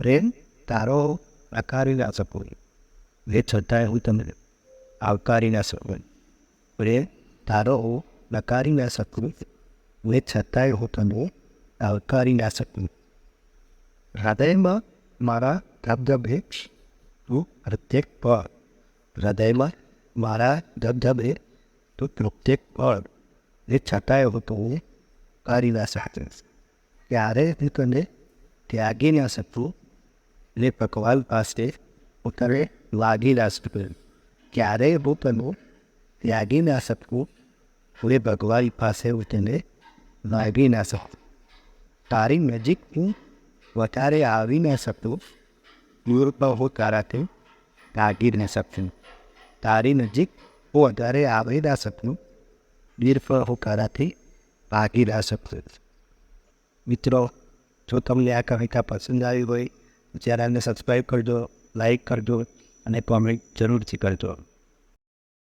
પ્રેમ તારો નકારી ના શકું. એ છતાંય હું તમને આવકારી ના શકું. પ્રેમ તારો નકારી ના શકું. એ છતાંય હું તમને આવકારી ના શકું. હૃદયમાં મારા ધબધબે તું પ્રત્યેક પળ. હૃદયમાં મારા ધબધબે તું પ્રત્યેક પળ. એ છતાંય હું તમને કરી ના શકું. ક્યારે હું તને ત્યાગી ના શકું? ને ભગવાન પાસે હું તને લાગી ના શકું ક્યારેય હું તને ત્યાગી ના શકું હું એ ભગવાન પાસે હું તને લાગી ના શકું તારી નજીક હું વધારે આવી ના શકું દૂર પર હું તારાથી ભાગી ન શકું તારી નજીક હું વધારે આવી ના શકું દૂર પર હું તારાથી ભાગી ના શકું મિત્રો જો તમને આ કવિતા પસંદ આવી હોય ચેનલને સબસ્ક્રાઈબ કરજો લાઈક કરજો અને કોમેન્ટ જરૂરથી કરજો.